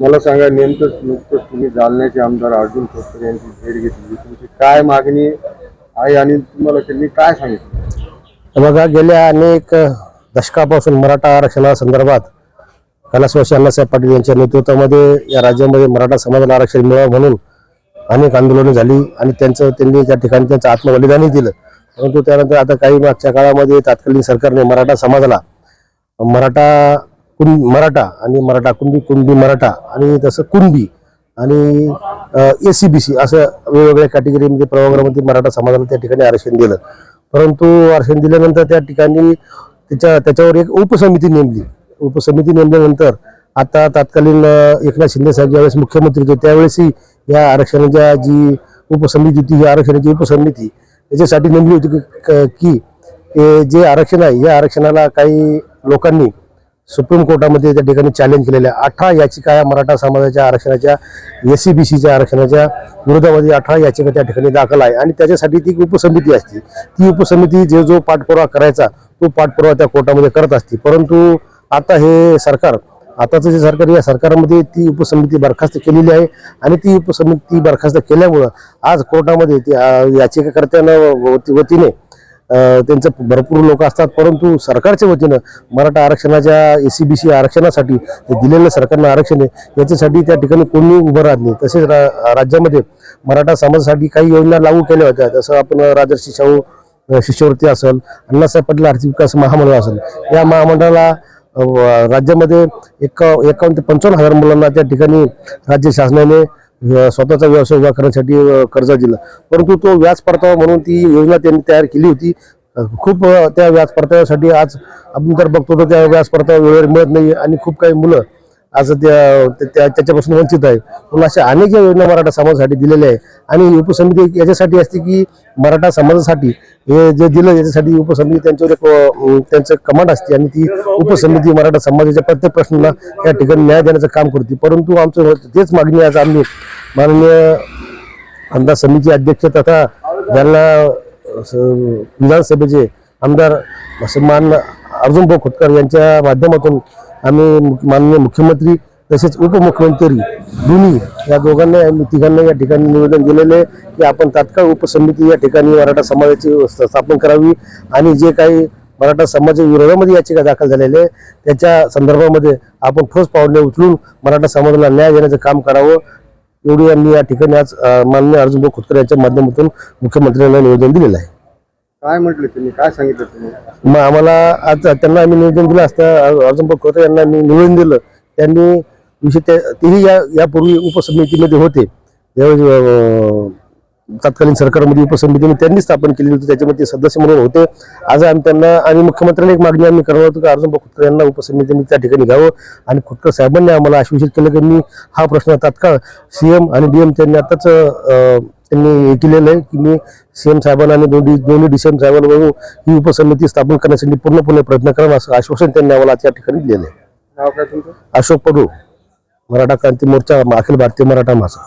मला सांगा नेमकं नुकतंच तुम्ही जालन्याचे आमदार अर्जुन खोतकर यांची भेट घेतली. तुमची काय मागणी आहे आणि तुम्हाला त्यांनी काय सांगितलं? बघा गेल्या अनेक दशकापासून मराठा आरक्षणासंदर्भात कैलासवासी अण्णासाहेब पाटील यांच्या नेतृत्वामध्ये या राज्यामध्ये मराठा समाजाला आरक्षण मिळावं म्हणून अनेक आंदोलनं झाली आणि त्यांचं त्यांनी त्या ठिकाणी त्यांचं आत्मबलिदानही दिलं. परंतु त्यानंतर आता काही मागच्या काळामध्ये तात्कालीन सरकारने मराठा समाजाला मराठा कुं मराठा आणि मराठा कुणबी कुंबी मराठा आणि तसं कुणबी आणि ए सी बी सी असं वेगवेगळ्या कॅटेगरीमध्ये प्रवर्गामध्ये मराठा समाजाला त्या ठिकाणी आरक्षण दिलं. परंतु आरक्षण दिल्यानंतर त्या ठिकाणी त्याच्या त्याच्यावर एक उपसमिती नेमली. उपसमिती नेमल्यानंतर आता तत्कालीन एकनाथ शिंदे साहेब ज्यावेळेस मुख्यमंत्री होते त्यावेळेसही या आरक्षणाच्या जी उपसमिती होती ही आरक्षणाची उपसमिती याच्यासाठी नेमली होती की- क- की जे आरक्षण आहे या आरक्षणाला काही लोकांनी सुप्रीम कोर्टामध्ये त्या ठिकाणी चॅलेंज केलेल्या अठरा याचिका या मराठा समाजाच्या आरक्षणाच्या एस सी बी सीच्या आरक्षणाच्या विरोधामध्ये अठरा याचिका त्या ठिकाणी दाखल आहे. आणि त्याच्यासाठी ती एक उपसमिती असते. ती उपसमिती जे जो पाठपुरावा करायचा तो पाठपुरावा त्या कोर्टामध्ये करत असते. परंतु आता हे सरकार आताचं जे सरकार या सरकारमध्ये ती उपसमिती बरखास्त केलेली आहे. आणि ती उपसमिती बरखास्त केल्यामुळं आज कोर्टामध्ये ती याचिकाकर्त्यांना याचिकाकर्त्यानं वती- वतीने त्यांचं भरपूर लोक असतात परंतु सरकारच्या वतीनं मराठा आरक्षणाच्या ए सी बी सी आरक्षणासाठी दिलेलं सरकारनं आरक्षण आहे याच्यासाठी त्या ठिकाणी कोणी उभं राहत नाही. तसेच रा- राज्यामध्ये मराठा समाजासाठी काही योजना लागू केल्या होत्या जसं आपण राजर्षी शाहू शिष्यवृत्ती असेल अण्णासाहेब पाटील आर्थिक विकास महामंडळ असेल या महामंडळाला राज्यामध्ये एक एकावन्न ते पंचावन्न हजार मुलांना त्या ठिकाणी राज्य शासनाने स्वतःचा व्यवसाय उभा करण्यासाठी कर्ज दिलं. परंतु तो व्याज परतावा म्हणून ती योजना त्यांनी तयार केली होती. खूप त्या व्याज परताव्यासाठी आज आपण तर बघतो तर त्या व्याज परतावा वेळेवर मिळत नाही आणि खूप काही मुलं आज त्या त्या- त्याच्यापासून वंचित आहे. म्हणून अशा अनेक या योजना मराठा समाजासाठी दिलेल्या आहे आणि उपसमिती याच्यासाठी असते की मराठा समाजासाठी हे जे दिलं याच्यासाठी उपसमिती त्यांच्यावर एक त्यांचं कमांड असते आणि ती उपसमिती मराठा समाजाच्या प्रत्येक प्रश्नाला त्या ठिकाणी न्याय देण्याचं काम करते. परंतु आमचं तेच मागणी आज आम्ही माननीय आमदार समिती अध्यक्ष तथा ज्यांना विधानसभेचे आमदार मान अर्जुन भाऊ खोतकर यांच्या माध्यमातून आम्ही माननीय मुख्यमंत्री तसेच उपमुख्यमंत्री दोन्ही या दोघांना तिघांना या ठिकाणी निवेदन दिलेले आहे की आपण तात्काळ उपसमिती या ठिकाणी मराठा समाजाची स्थापन करावी आणि जे काही मराठा समाजाच्या विरोधामध्ये याचिका दाखल झालेल्या आहे त्याच्या संदर्भामध्ये आपण ठोस पावले उचलून मराठा समाजाला न्याय देण्याचं काम करावं. एवढी आम्ही या ठिकाणी आज माननीय अर्जुन खोतकर यांच्या माध्यमातून मुख्यमंत्र्यांना निवेदन दिलेलं आहे. काय म्हटले तुम्ही? काय सांगितलं तुम्ही? मग आम्हाला आज त्यांना आम्ही निवेदन दिलं असतं. अर्जुन खोतकर यांना मी निवेदन दिलं. त्यांनी विषय ते तेही या यापूर्वी उपसमितीमध्ये होते. तत्कालीन सरकारमध्ये उपसमितीने त्यांनी स्थापन केली होती. त्याच्यामध्ये ते सदस्य म्हणून होते. आज आम्ही त्यांना आणि मुख्यमंत्र्यांना एक मागणी आम्ही करणार होतो की अर्जुन खोतकर यांना उपसमितीने त्या ठिकाणी घ्यावं आणि खोतकर साहेबांनी आम्हाला आश्वासित केलं की मी हा प्रश्न तात्काळ सीएम आणि डीएम त्यांनी आताच त्यांनी हे केलेलं आहे की मी सीएम साहेबांना आणि दोन्ही दोन्ही डीसीएम साहेबांना बघून ही उपसमिती स्थापन करण्यासाठी पूर्णपणे प्रयत्न करावा असं आश्वासन त्यांनी आम्हाला त्या ठिकाणी दिलेलं आहे. अशोक पडू मराठा क्रांती मोर्चा अखिल भारतीय मराठा महासंघ.